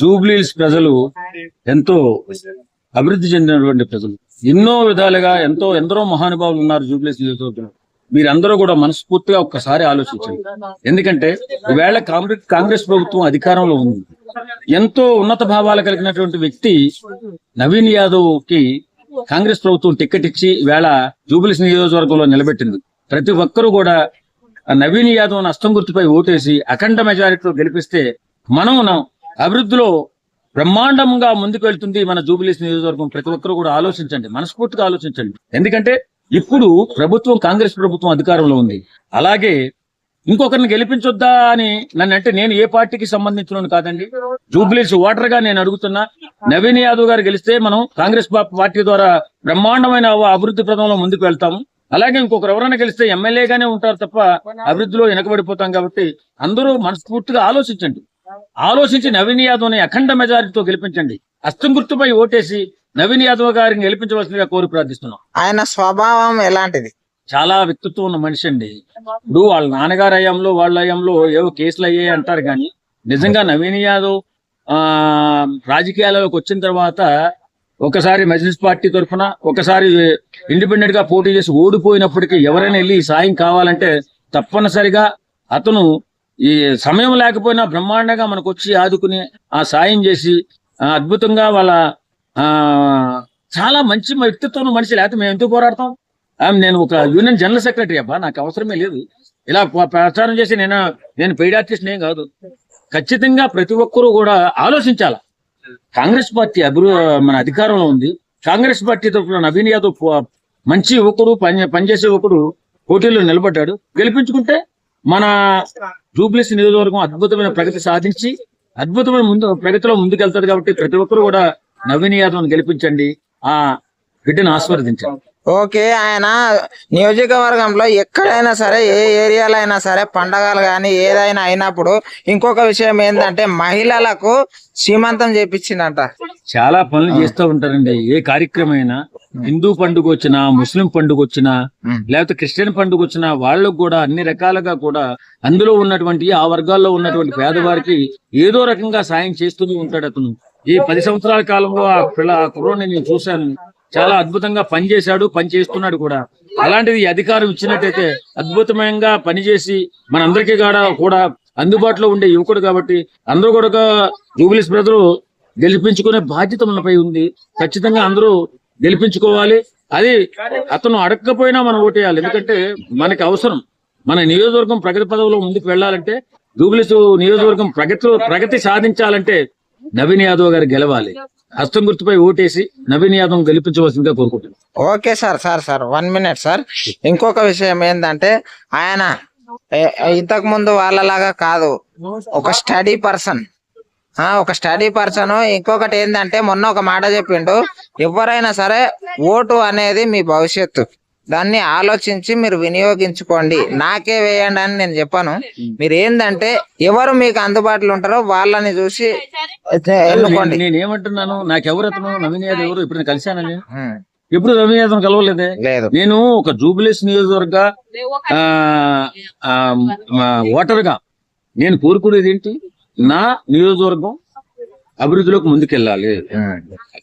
జూబ్లీస్ ప్రజలు ఎంతో అభివృద్ధి చెందినటువంటి ప్రజలు. ఎన్నో విధాలుగా ఎంతో ఎందరో మహానుభావులు ఉన్నారు జూబ్లీస్ నియోజకవర్గంలో. మీరందరూ కూడా మనస్ఫూర్తిగా ఒక్కసారి ఆలోచించండి. ఎందుకంటే ఈవేళ కాంగ్రెస్ కాంగ్రెస్ ప్రభుత్వం అధికారంలో ఉంది ఎంతో ఉన్నత భావాలు కలిగినటువంటి వ్యక్తి నవీన్ యాదవ్కి కాంగ్రెస్ ప్రభుత్వం టికెట్ ఇచ్చి ఈవేళ జూబ్లీస్ నియోజకవర్గంలో నిలబెట్టింది. ప్రతి ఒక్కరూ కూడా ఆ నవీన్ యాదవ్ నష్టం గుర్తుపై ఓటేసి అఖండ మెజారిటీతో గెలిపిస్తే మనం అభివృద్ధిలో బ్రహ్మాండంగా ముందుకు వెళ్తుంది మన జూబిలీస్ నియోజకవర్గం. ప్రతి ఒక్కరూ కూడా ఆలోచించండి. మనస్ఫూర్తిగా ఆలోచించండి. ఎందుకంటే ఇప్పుడు ప్రభుత్వం కాంగ్రెస్ ప్రభుత్వం అధికారంలో ఉంది. అలాగే ఇంకొకరిని గెలిపించొద్దా అని నన్ను అంటే నేను ఏ పార్టీకి సంబంధించిన కాదండి. జూబ్లీస్ ఓటర్గా నేను అడుగుతున్నా. నవీన్ యాదవ్ గారు గెలిస్తే మనం కాంగ్రెస్ పా- పార్టీ ద్వారా బ్రహ్మాండమైన అభివృద్ధి ప్రదంలో ముందుకు వెళ్తాము. అలాగే ఇంకొకరు ఎవరైనా గెలిస్తే ఎమ్మెల్యేగానే ఉంటారు తప్ప అభివృద్ధిలో వెనకబడిపోతాం కాబట్టి అందరూ మనస్ఫూర్తిగా ఆలోచించండి. ఆలోచించి నవీన్ యాదవ్ని అఖండ మెజారిటీతో గెలిపించండి. అస్తం గుర్తుపై ఓటేసి నవీన్ యాదవ్ గారిని గెలిపించవలసిందిగా కోరి ప్రార్థిస్తున్నాం. ఆయన స్వభావం ఎలాంటిది? చాలా వ్యక్తిత్వం ఉన్న మనిషి అండి. ఇప్పుడు వాళ్ళ నాన్నగారు అయ్యంలో వాళ్ళ అయ్యంలో ఏవో కేసులు అయ్యాయి అంటారు కానీ నిజంగా నవీన్ యాదవ్ ఆ రాజకీయాల్లోకి వచ్చిన తర్వాత ఒకసారి మజ్లిస్ పార్టీ తరఫున ఒకసారి ఇండిపెండెంట్గా పోటీ చేసి ఓడిపోయినప్పటికీ ఎవరైనా వెళ్ళి సాయం కావాలంటే తప్పనిసరిగా అతను ఈ సమయం లేకపోయినా బ్రహ్మాండంగా మనకు వచ్చి ఆదుకుని ఆ సాయం చేసి అద్భుతంగా వాళ్ళ ఆ చాలా మంచి వ్యక్తిత్వం మనిషి లేకపోతే మేము ఎందుకు పోరాడతాం? నేను ఒక యూనియన్ జనరల్ సెక్రటరీ అబ్బా నాకు అవసరమే లేదు. ఇలా ప్రచారం చేసి నేను నేను పెయిడ్ ఆర్టిస్ట్ ఏం కాదు. ఖచ్చితంగా ప్రతి ఒక్కరూ కూడా ఆలోచించాల? కాంగ్రెస్ పార్టీ అభివృ మన అధికారంలో ఉంది. కాంగ్రెస్ పార్టీ తరఫున నవీన్ యాదవ్ మంచి యువకుడు పని పనిచేసే యువకుడు పోటీలో నిలబడ్డాడు. గెలిపించుకుంటే మన జూబ్లీస్ నియోజకవర్గం అద్భుతమైన ప్రగతి సాధించి అద్భుతమైన ముందు ప్రగతిలో ముందుకెళ్తారు కాబట్టి ప్రతి ఒక్కరు కూడా నవీన్ యాదవ్ గెలిపించండి ఆ బిడ్డను ఆస్వాదించండి ఓకే ఆయన నియోజకవర్గంలో ఎక్కడైనా సరే ఏ ఏరియాలో అయినా సరే పండగలు కానీ ఏదైనా అయినప్పుడు ఇంకొక విషయం ఏంటంటే మహిళలకు సీమంతం చేపించిందంట. చాలా పనులు చేస్తూ ఉంటారండి ఏ కార్యక్రమం అయినా. హిందూ పండుగ వచ్చినా ముస్లిం పండుగ వచ్చినా లేకపోతే క్రిస్టియన్ పండుగ వచ్చినా వాళ్ళకు కూడా అన్ని రకాలుగా కూడా అందులో ఉన్నటువంటి ఆ వర్గాల్లో ఉన్నటువంటి పేదవారికి ఏదో రకంగా సాయం చేస్తూనే ఉంటాడు అతను. ఈ పది సంవత్సరాల కాలంలో ఆ పిల్ల ఆ కుర్రోడిని నేను చూశాను. చాలా అద్భుతంగా పనిచేశాడు పని చేస్తున్నాడు కూడా. అలాంటిది అధికారం ఇచ్చినట్టయితే అద్భుతమైన పనిచేసి మనందరికీ కూడా కూడా అందుబాటులో ఉండే యువకుడు కాబట్టి అందరూ కూడా జూబిలిస్ బ్రదరు గెలిపించుకునే బాధ్యత మనపై ఉంది. ఖచ్చితంగా అందరూ గెలిపించుకోవాలి. అది అతను అడగకపోయినా మనం ఓటేయాలి. ఎందుకంటే మనకి అవసరం. మన నియోజకవర్గం ప్రగతి పదవిలో ముందుకు వెళ్ళాలంటే జూబిలిస్ నియోజకవర్గం ప్రగతి ప్రగతి సాధించాలంటే నవీన్ యాదవ్ గారు గెలవాలి. హస్తం గుర్తుపై ఓటేసి నవీన్ యాదవ్ గెలిపించవలసిందిగా కోరుకుంటున్నాను okay sir sir sir. One minute sir. ఇంకొక విషయం ఏంటంటే ఆయన ఇంతకు ముందు వాళ్ళలాగా కాదు. ఒక స్టడీ పర్సన్. ఆ ఒక స్టడీ పర్సన్. ఇంకొకటి ఏంటంటే మొన్న ఒక మాట చెప్పిండు. ఎవరైనా సరే ఓటు అనేది మీ భవిష్యత్తు. దాన్ని ఆలోచించి మీరు వినియోగించుకోండి. నాకే వేయండి అని నేను చెప్పాను. మీరు ఏంటంటే ఎవరు మీకు అందుబాటులో ఉంటారో వాళ్ళని చూసి ఎన్నుకోండి. నేను ఏమంటున్నాను నాకెవరు అతను? నవీన్ యాదవ్ ఎవరు? ఇప్పుడు నేను కలిశానని ఎప్పుడు యాదవ్ కలవలేదే? లేదు. నేను ఒక జూబిలీస్ నియోజకవర్గ ఓటర్గా. నేను కోరుకునేది ఏంటి? నా నియోజకవర్గం అభివృద్ధిలోకి ముందుకెళ్ళాలి.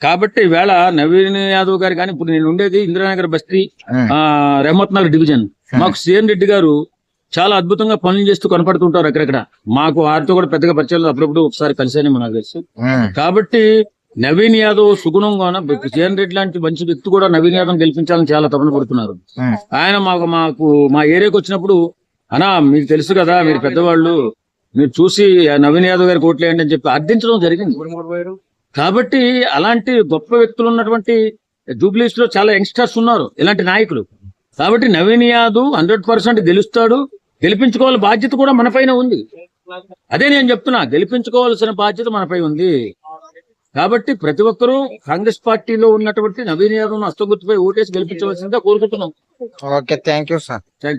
కాబట్టి ఈవేళ నవీన్ యాదవ్ గారు కానీ ఇప్పుడు నేను ఉండేది ఇందిరానగర్ బస్తీ రెహమత్ నగర్ డివిజన్. మాకు సిఎన్ రెడ్డి గారు చాలా అద్భుతంగా పనులు చేస్తూ కనపడుతుంటారు అక్కడక్కడ. మాకు వారితో కూడా పెద్దగా పరిచయాలు అప్పుడప్పుడు ఒకసారి కలిసానేమో నాకు తెలుసు. కాబట్టి నవీన్ యాదవ్ సుగుణంగా సిఎన్ రెడ్డి లాంటి మంచి వ్యక్తి కూడా నవీన్ యాదవ్ గెలిపించాలని చాలా తపన పడుతున్నారు. ఆయన మాకు మాకు మా ఏరియాకి వచ్చినప్పుడు అనా మీకు తెలుసు కదా మీరు పెద్దవాళ్ళు. మీరు చూసి నవీన్ యాదవ్ గారికి ఓట్లేయండి అని చెప్పి అర్థించడం జరిగింది. కాబట్టి అలాంటి గొప్ప వ్యక్తులు ఉన్నటువంటి జూబ్లీస్లో చాలా యంగ్స్టర్స్ ఉన్నారు ఇలాంటి నాయకులు. కాబట్టి నవీన్ యాదవ్ హండ్రెడ్ పర్సెంట్ గెలుస్తాడు. గెలిపించుకోవాల బాధ్యత కూడా మనపైన ఉంది. అదే నేను చెప్తున్నా గెలిపించుకోవాల్సిన బాధ్యత మనపై ఉంది. కాబట్టి ప్రతి ఒక్కరూ కాంగ్రెస్ పార్టీలో ఉన్నటువంటి నవీన్ యాదవ్ హస్తగుర్తుపై ఓటేసి గెలిపించవలసిందిగా కోరుకుంటున్నాం. Okay thank you sir. Thank